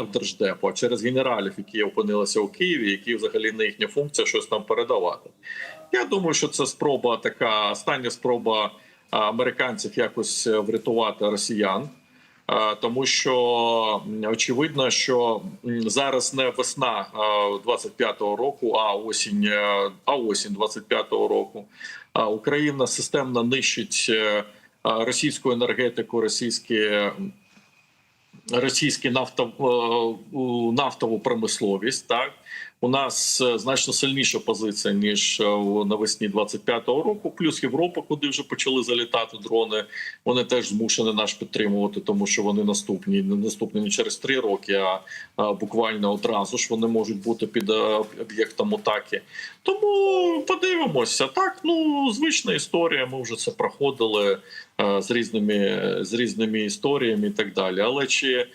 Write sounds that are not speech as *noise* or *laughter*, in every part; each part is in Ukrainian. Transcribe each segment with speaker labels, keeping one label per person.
Speaker 1: держдепу, а через генералів, які опинилися у Києві, які взагалі не їхня функція щось там передавати. Я думаю, що це спроба така остання спроба американців якось е, врятувати росіян. Тому що очевидно, що зараз не весна а, 25-го року, а осінь, е, а осінь 25-го року. Україна системно нищить е, російську енергетику, російські російські нафтов, е, нафтову промисловість. Так у нас е, значно сильніша позиція ніж е, навесні 25-го року. Плюс Європа, куди вже почали залітати дрони. Вони теж змушені нас підтримувати, тому що вони наступні не наступні не через три роки, а, буквально одразу ж вони можуть бути під е, об'єктом атаки. Тому подивимося. Так, ну звична історія. Ми вже це проходили з різними з різними історіями і так далі. Але чи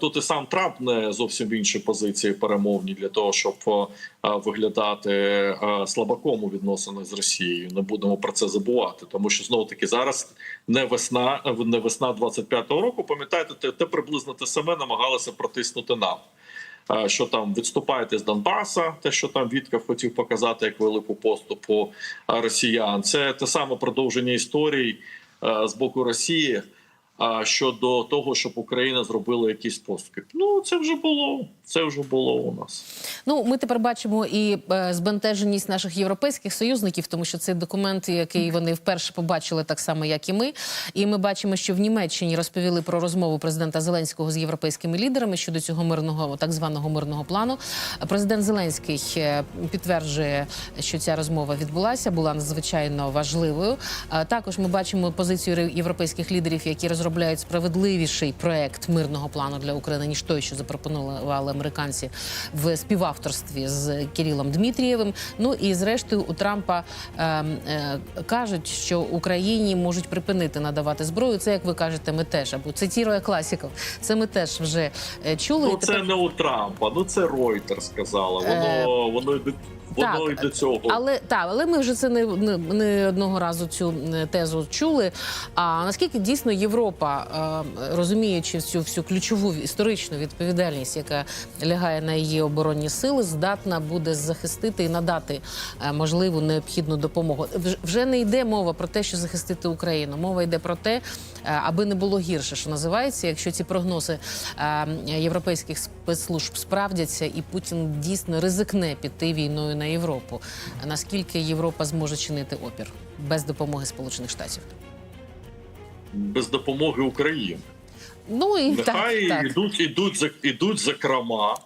Speaker 1: тут і сам Трамп не зовсім в іншій позиції перемовні для того, щоб е, виглядати е, слабаком у відносинах з Росією? Не будемо про це забувати, тому що знову таки зараз не весна, не весна 25-го року. Пам'ятаєте, те, те приблизно те саме намагалися протиснути нам. Е, Що там відступаєте з Донбаса, те, що там Вітков хотів показати як велику поступу е, росіян, це те саме продовження історій е, з боку Росії щодо того, щоб Україна зробила якісь поступки. Ну це вже було. Це вже було у нас.
Speaker 2: Ну, ми тепер бачимо і е, збентеженість наших європейських союзників, тому що цей документ, який вони вперше побачили, так само як і ми. І ми бачимо, що в Німеччині розповіли про розмову президента Зеленського з європейськими лідерами щодо цього мирного, так званого мирного плану. Президент Зеленський е, підтверджує, що ця розмова відбулася, була надзвичайно важливою. А Також ми бачимо позицію європейських лідерів, які розробляють справедливіший проект мирного плану для України ніж той, що запропонували американці в співавторстві з Кирилом Дмитрієвим. Ну і зрештою у Трампа е, е, кажуть, що Україні можуть припинити надавати зброю. Це як ви кажете, ми теж або цитірує класиків. Це ми теж вже е, чули.
Speaker 1: Ну це
Speaker 2: тепер-
Speaker 1: не у Трампа. Ну це Ройтер сказала. Воно воно й до воно
Speaker 2: так,
Speaker 1: й до цього.
Speaker 2: Але так, але ми вже це не, не, не одного разу цю е, тезу чули. А наскільки дійсно Європа, е, розуміючи цю всю ключову історичну відповідальність, яка лягає на її оборонні сили, здатна буде захистити і надати е, можливу необхідну допомогу. Вж- Вже не йде мова про те, що захистити Україну. Мова йде про те, е, аби не було гірше, що називається, якщо ці прогнози е, європейських спецслужб справдяться, і Путін дійсно ризикне піти війною на Європу. Наскільки Європа зможе чинити опір без допомоги Сполучених Штатів?
Speaker 1: без допомоги України.
Speaker 2: Ну і
Speaker 1: Нехай
Speaker 2: так, так.
Speaker 1: ідуть, ідуть за ідуть за крама,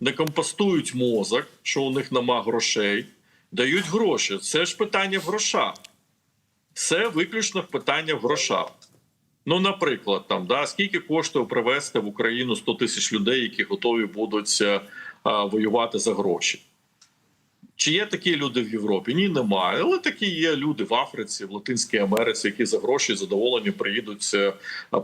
Speaker 1: не компостують мозок, що у них нема грошей, дають гроші. Це ж питання в грошах. Це виключно питання в грошах. Ну, наприклад, там да скільки коштує привезти в Україну 100 тисяч людей, які готові будуть е, а, воювати за гроші. Чи є такі люди в Європі? Ні, немає. Але такі є люди в Африці, в Латинській Америці, які за гроші задоволені приїдуть е,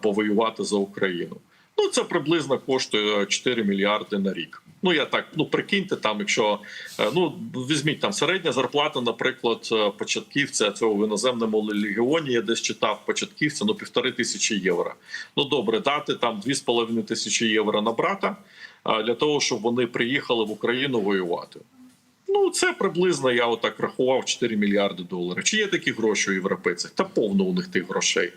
Speaker 1: повоювати за Україну. Ну це приблизно коштує 4 мільярди на рік. Ну я так ну прикиньте, там, якщо е, ну візьміть там середня зарплата, наприклад, е, початківця цього в іноземному легіоні. Я десь читав початківця, ну півтори тисячі євро. Ну добре, дати там 2,5 тисячі євро на брата е, для того, щоб вони приїхали в Україну воювати. Ну, це приблизно я отак рахував 4 мільярди доларів. Чи є такі гроші у європейців? Та повно у них тих грошей.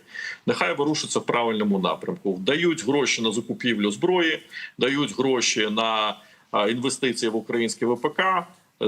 Speaker 1: Нехай вирушиться в правильному напрямку. Дають гроші на закупівлю зброї, дають гроші на інвестиції в українське ВПК.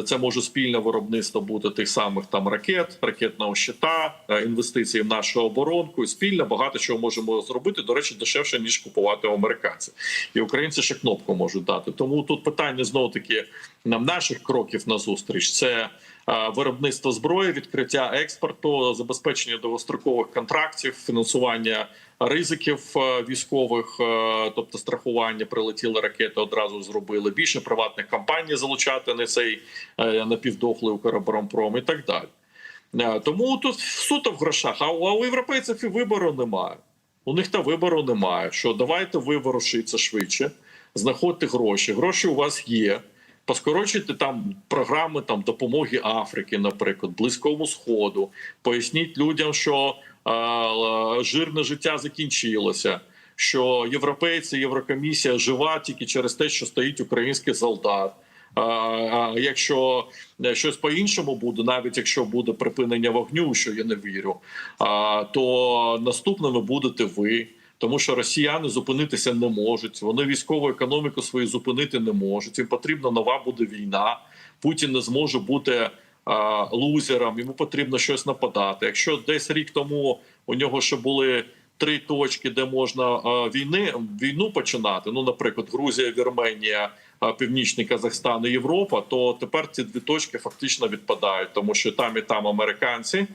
Speaker 1: Це може спільне виробництво бути тих самих там ракет, ракетного щита, е, інвестиції в нашу оборонку. І спільно багато чого можемо зробити. До речі, дешевше ніж купувати у американців. І українці ще кнопку можуть дати. Тому тут питання знову таки нам наших кроків на зустріч. Це виробництво зброї, відкриття експорту, забезпечення довгострокових контрактів, фінансування ризиків е, військових, е, тобто страхування, прилетіли ракети, одразу зробили більше приватних компаній залучати не цей е, напівдохлий Укроборонпром і так далі. Тому тут суто в грошах. А у європейців і вибору немає. У них та вибору немає. Що давайте ви ворушіться швидше, знаходьте гроші. Гроші у вас є. Поскорочуйте там програми там допомоги Африки, наприклад, Близькому Сходу. Поясніть людям, що е, жирне життя закінчилося. що європейці, Єврокомісія жива тільки через те, що стоїть український солдат. А, а якщо е, щось по-іншому буде, навіть якщо буде припинення вогню, що я не вірю, то наступними будете ви. Тому що росіяни зупинитися не можуть. Вони військову економіку свою зупинити не можуть. Їм потрібна нова буде війна. Путін не зможе бути а, лузером. Йому потрібно щось нападати. Якщо десь рік тому у нього ще були три точки, де можна а, війни війну починати. Ну, наприклад, Грузія, Вірменія, а, Північний Казахстан і Європа, то тепер ці дві точки фактично відпадають, тому що там і там американці.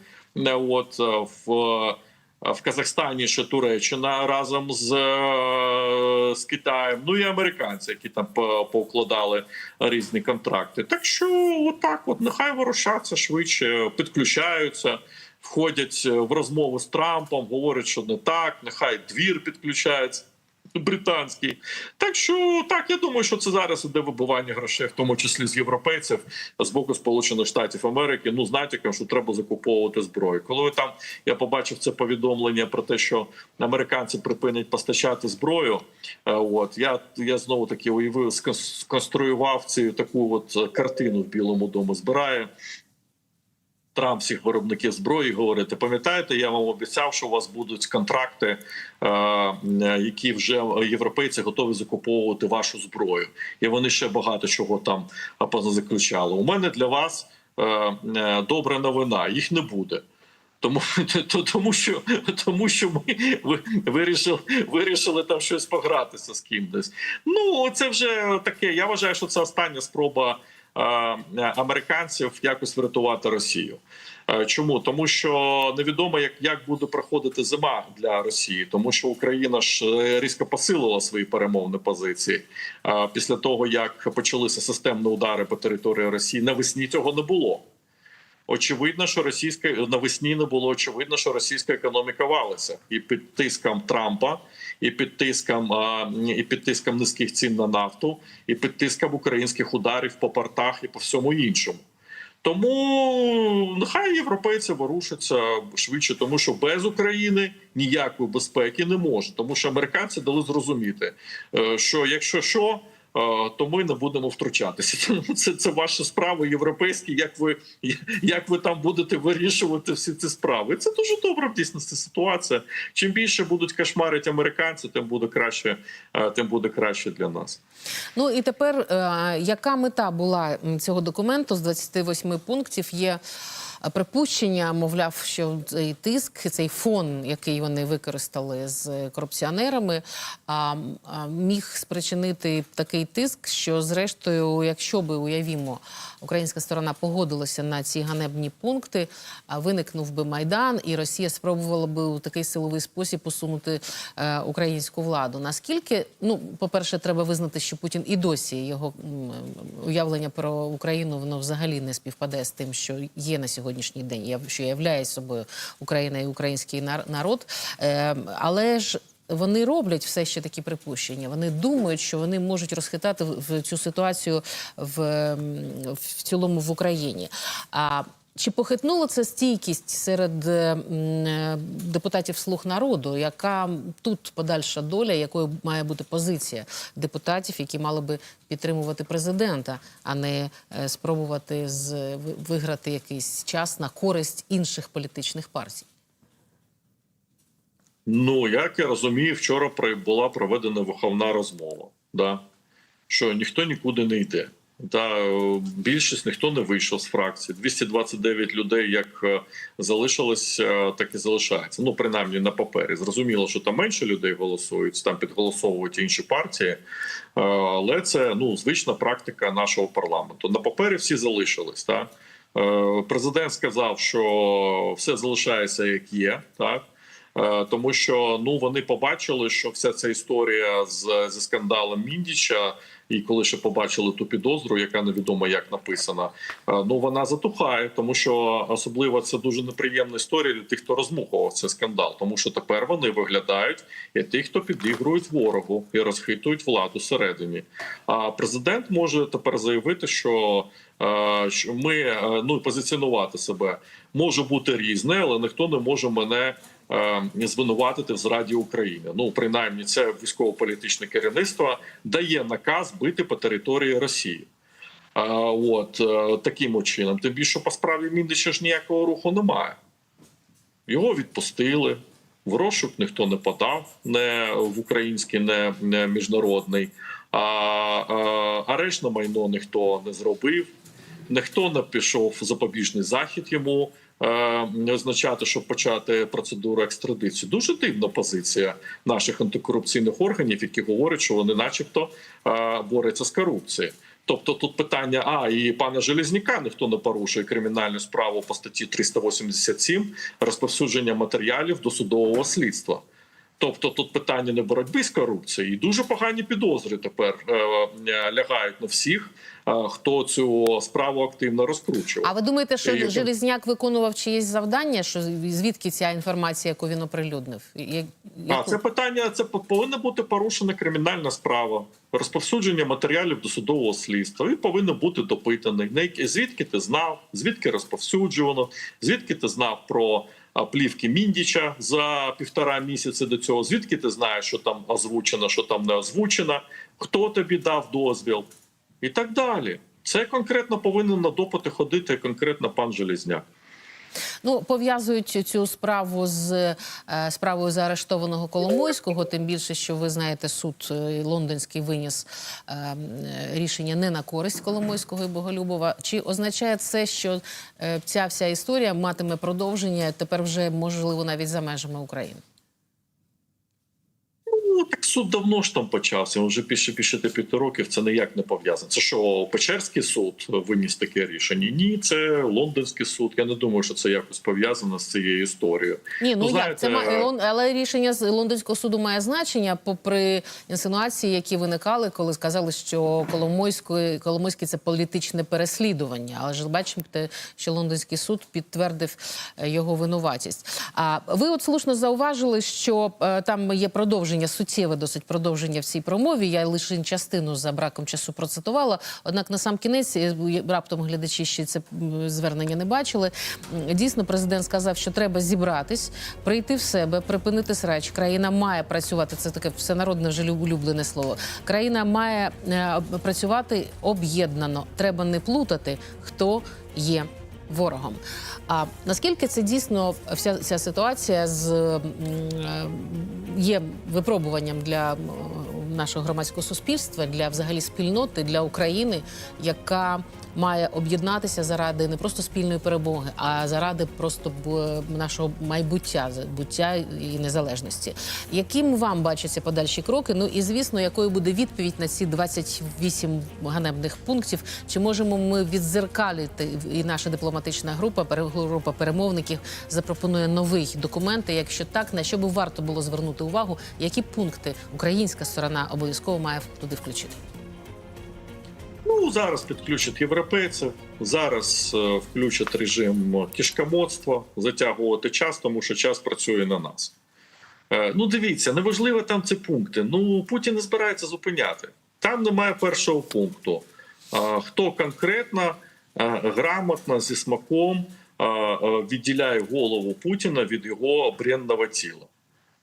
Speaker 1: От е, в. В Казахстані ще Туреччина разом з, е, з Китаєм, ну і американці, які там по- поукладали різні контракти. Так що, отак, от нехай ворушаться швидше, підключаються, входять в розмову з Трампом, говорять, що не так. Нехай двір підключається. Британський, так що так я думаю, що це зараз іде вибивання грошей, в тому числі з європейців з боку Сполучених Штатів Америки. Ну з натяком, що треба закуповувати зброю. Коли там я побачив це повідомлення про те, що американці припинять постачати зброю. е, От я я знову таки уявив, скон- сконструював цю таку от картину в Білому домі. Збирає Трамп всіх виробників зброї говорити. Пам'ятаєте, я вам обіцяв, що у вас будуть контракти, е, які вже європейці готові закуповувати вашу зброю, і вони ще багато чого там е, позаключали. У мене для вас е, добра новина. Їх не буде. Тому, *laughs* то- тому що тому що ми вирішили, вирішили там щось погратися з кимось. Ну це вже таке. Я вважаю, що це остання спроба американців якось врятувати Росію. Е, Чому тому, що невідомо, як, як буде проходити зима для Росії, тому що Україна ж е, різко посилила свої перемовні позиції е, після того, як почалися системні удари по території Росії. Навесні цього не було. Очевидно, що російська навесні не було очевидно, що російська економіка валиться і під тиском Трампа, і під тиском і під тиском низьких цін на нафту, і під тиском українських ударів по портах і по всьому іншому. Тому нехай європейці ворушаться швидше, тому що без України ніякої безпеки не може. Тому що американці дали зрозуміти, е, що якщо що. Е, То ми не будемо втручатися. *laughs* Тому це, це ваша справа європейські. Як ви як ви там будете вирішувати всі ці справи? Це дуже добра в дійсності ситуація. Чим більше будуть кошмарити американці, тим буде краще, е, тим буде краще для нас.
Speaker 2: Ну і тепер, е, яка мета була цього документу з 28 пунктів? Є припущення, мовляв, що цей тиск, цей фон, який вони використали з корупціонерами, а, міг спричинити такий тиск, що зрештою, якщо би уявімо, українська сторона погодилася на ці ганебні пункти, а виникнув би майдан, і Росія спробувала би у такий силовий спосіб усунути е, українську владу. Наскільки, ну, по-перше, треба визнати, що Путін і досі його м, уявлення про Україну воно взагалі не співпадає з тим, що є на сьогоднішній день, я- що являє собою Україна і український нар- народ. Е, але ж вони роблять все ще такі припущення. Вони думають, що вони можуть розхитати в цю ситуацію в, в цілому в Україні. А чи похитнуло це стійкість серед е, е, депутатів слуг народу? Яка тут подальша доля, якою має бути позиція депутатів, які мали би підтримувати президента, а не е, спробувати виграти якийсь час на користь інших політичних партій?
Speaker 1: Ну, як я розумію, вчора була проведена виховна розмова, да? що ніхто нікуди не йде. Та е, більшість ніхто не вийшов з фракції. 229 людей як е, залишилось, е, так і залишається. Ну, принаймні на папері. Зрозуміло, що там менше людей голосують, там підголосовують інші партії. Але це ну звична практика нашого парламенту. На папері всі залишились. Так? Е, Президент сказав, що все залишається як є, так. Тому що ну вони побачили, що вся ця історія з зі скандалом Міндіча, і коли ще побачили ту підозру, яка невідомо як написана, е, ну вона затухає, тому що особливо це дуже неприємна історія для тих, хто розмухував цей скандал, тому що тепер вони виглядають як ті, хто підігрують ворогу і розхитують владу всередині. А президент може тепер заявити, що е, ми е, ну позиціонувати себе може бути різне, але ніхто не може мене звинуватити в зраді України. Ну принаймні, це військово-політичне керівництво дає наказ бити по території Росії. А, от е, таким чином. Тим більше по справі Міндича ж ніякого руху немає. Його відпустили. В розшук ніхто не подав, не в український, не, не міжнародний. А, а арешт на майно ніхто не зробив, ніхто не пішов запобіжний захід йому е, означати, щоб почати процедуру екстрадиції. Дуже дивна позиція наших антикорупційних органів, які говорять, що вони, начебто, е, борються з корупцією. Тобто тут питання: а і пана Железняка ніхто не порушує кримінальну справу по статті 387 розповсюдження матеріалів до судового слідства. Тобто тут питання не боротьби з корупцією, і дуже погані підозри тепер е, лягають на всіх, хто цю справу активно розкручував.
Speaker 2: А ви думаєте, що
Speaker 1: Е,
Speaker 2: Железняк виконував чиєсь завдання? Що звідки ця інформація, яку він оприлюднив? Я-
Speaker 1: А це питання. Це повинна бути порушена кримінальна справа, розповсюдження матеріалів до судового слідства. Він повинен бути допитаний. Звідки ти знав, звідки розповсюджувано, звідки ти знав про плівки Міндіча за півтора місяці до цього. Звідки ти знаєш, що там озвучено, що там не озвучено, хто тобі дав дозвіл, і так далі. Це конкретно повинен на допити ходити конкретно пан Железняк.
Speaker 2: Ну, пов'язують цю справу з е, справою заарештованого Коломойського. Тим більше, що ви знаєте, суд е, лондонський виніс е, рішення не на користь Коломойського і Боголюбова. Чи означає це, що е, ця вся історія матиме продовження тепер вже можливо навіть за межами України?
Speaker 1: Суд давно ж там почався. Вже піше піше п'яти років. Це ніяк не пов'язано. Це що Печерський суд виніс таке рішення? Ні, це лондонський суд. Я не думаю, що це якось пов'язано з цією історією.
Speaker 2: Ні, ну,
Speaker 1: Ну,
Speaker 2: як це
Speaker 1: знаєте,
Speaker 2: ма- але рішення з лондонського суду має значення, попри інсинуації, які виникали, коли сказали, що Коломойський, Коломойський це політичне переслідування. Але ж бачите, що лондонський суд підтвердив е, його винуватість. А ви от слушно зауважили, що е, там є продовження суттєве, досить продовження в цій промові. Я лише частину за браком часу процитувала. Однак на сам кінець е, раптом глядачі ще це звернення не бачили. Дійсно, президент сказав, що треба зібратись, прийти в себе, припинити срач. Країна має працювати. Це таке всенародне вже люб- улюблене слово. Країна має е, працювати об'єднано. Треба не плутати, хто є ворогом. А наскільки це дійсно вся ця ситуація з е, є випробуванням для м, нашого громадського суспільства, для взагалі спільноти, для України, яка має об'єднатися заради не просто спільної перемоги, а заради просто нашого майбуття, буття і незалежності. Яким вам бачаться подальші кроки? Ну і звісно, якою буде відповідь на ці 28 ганебних пунктів? Чи можемо ми відзеркалити і наша дипломатична група, група перемовників запропонує новий документ? Якщо так, на що би варто було звернути увагу, які пункти українська сторона обов'язково має туди включити?
Speaker 1: Ну зараз підключать європейців. Зараз е, включать режим кішкомодства, затягувати час, тому що час працює на нас. Е, ну, дивіться, неважливо там ці пункти. Ну Путін не збирається зупиняти. Там немає першого пункту. Е, хто конкретно е, грамотно зі смаком відділяє голову Путіна від його бренного тіла.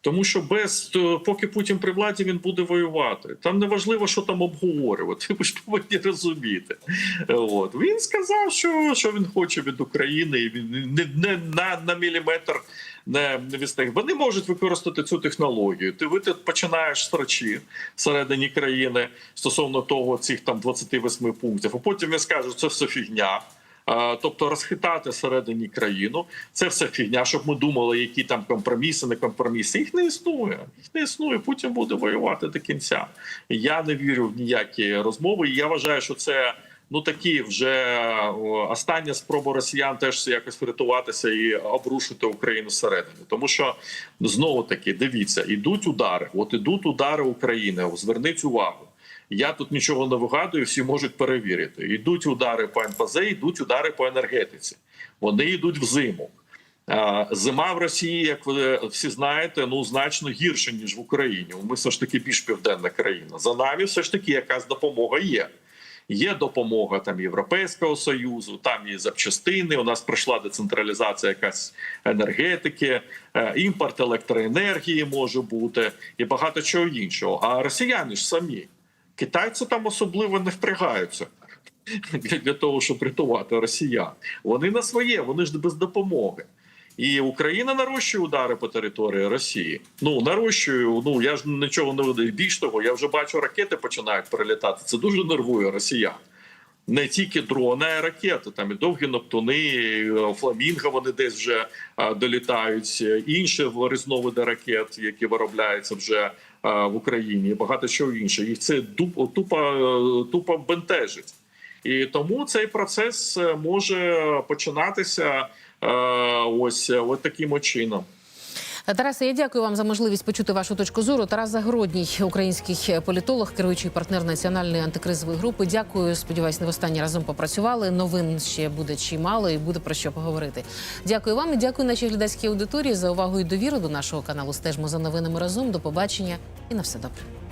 Speaker 1: Тому що без то, поки Путін при владі він буде воювати. Там не важливо, що там обговорювати. *laughs* Ви ж повинні розуміти. От він сказав, що, що він хоче від України, і він не, не на, на міліметр не, відстає. Вони можуть використати цю технологію. Ти ви починаєш срачі всередині країни стосовно того цих там 28 пунктів. А потім він скаже, що це все фігня. Тобто розхитати всередині країну це все фігня, щоб ми думали, які там компроміси, не компроміси. Їх не існує. Їх не існує. Путін буде воювати до кінця. Я не вірю в ніякі розмови. Я вважаю, що це ну такі вже остання спроба росіян теж якось врятуватися і обрушити Україну зсередини. Тому що знову таки дивіться, ідуть удари. От ідуть удари України. Зверніть увагу. Я тут нічого не вигадую, всі можуть перевірити. Йдуть удари по НПЗ, йдуть удари по енергетиці. Вони йдуть в зиму. Зима в Росії, як ви всі знаєте, ну значно гірше ніж в Україні. Ми все ж таки більш південна країна. За нами все ж таки якась допомога є. Є допомога там Європейського союзу, там є запчастини. У нас пройшла децентралізація якась енергетики, е, імпорт електроенергії може бути і багато чого іншого. А росіяни ж самі китайці там особливо не впрягаються для того, щоб рятувати росіян. Вони на своє, вони ж без допомоги. І Україна нарощує удари по території Росії. Ну нарощує. Ну я ж нічого не веду. Більш того, я вже бачу, ракети починають прилітати. Це дуже нервує росіян. Не тільки дрони, а й ракети. Там і довгі Нептуни, і е, фламінго вони десь вже е, долітають. Інші різновиди ракет, які виробляються вже в Україні, і багато чого інше. Їх це тупо, тупо, е, тупо бентежить. І тому цей процес е, може починатися е, ось, е, ось таким чином.
Speaker 2: Тарасе, я дякую вам за можливість почути вашу точку зору. Тарас Загородній, український політолог, керуючий партнер національної антикризової групи. Дякую. Сподіваюсь, не в останній разом попрацювали. Новин ще буде чимало і буде про що поговорити. Дякую вам і дякую нашій глядацькій аудиторії за увагу і довіру до нашого каналу. Стежмо за новинами разом. До побачення і на все добре.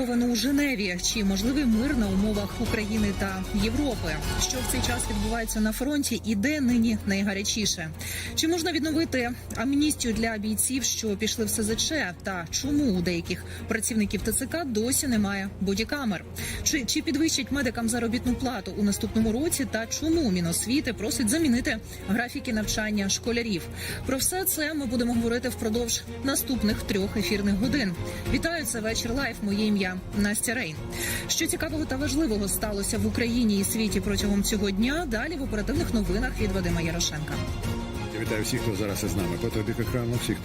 Speaker 3: Підсумки у Женеві чи можливий мир на умовах України та Європи. Що в цей час відбувається на фронті і де нині найгарячіше? Чи можна відновити амністію для бійців, що пішли в СЗЧ? Та чому у деяких працівників ТЦК досі немає бодікамер? Чи, чи підвищать медикам заробітну плату у наступному році? Та чому Міносвіти просить замінити графіки навчання школярів? Про все це ми будемо говорити впродовж наступних трьох ефірних годин. Вітаю це вечір лайф. Моє ім'я Настя Рейн. Що цікавого та важливого сталося в Україні і світі протягом цього дня? Далі в оперативних новинах від Вадима Ярошенка.
Speaker 4: Вітаю всіх, хто зараз із нами. По тобі екрану, всіх, хто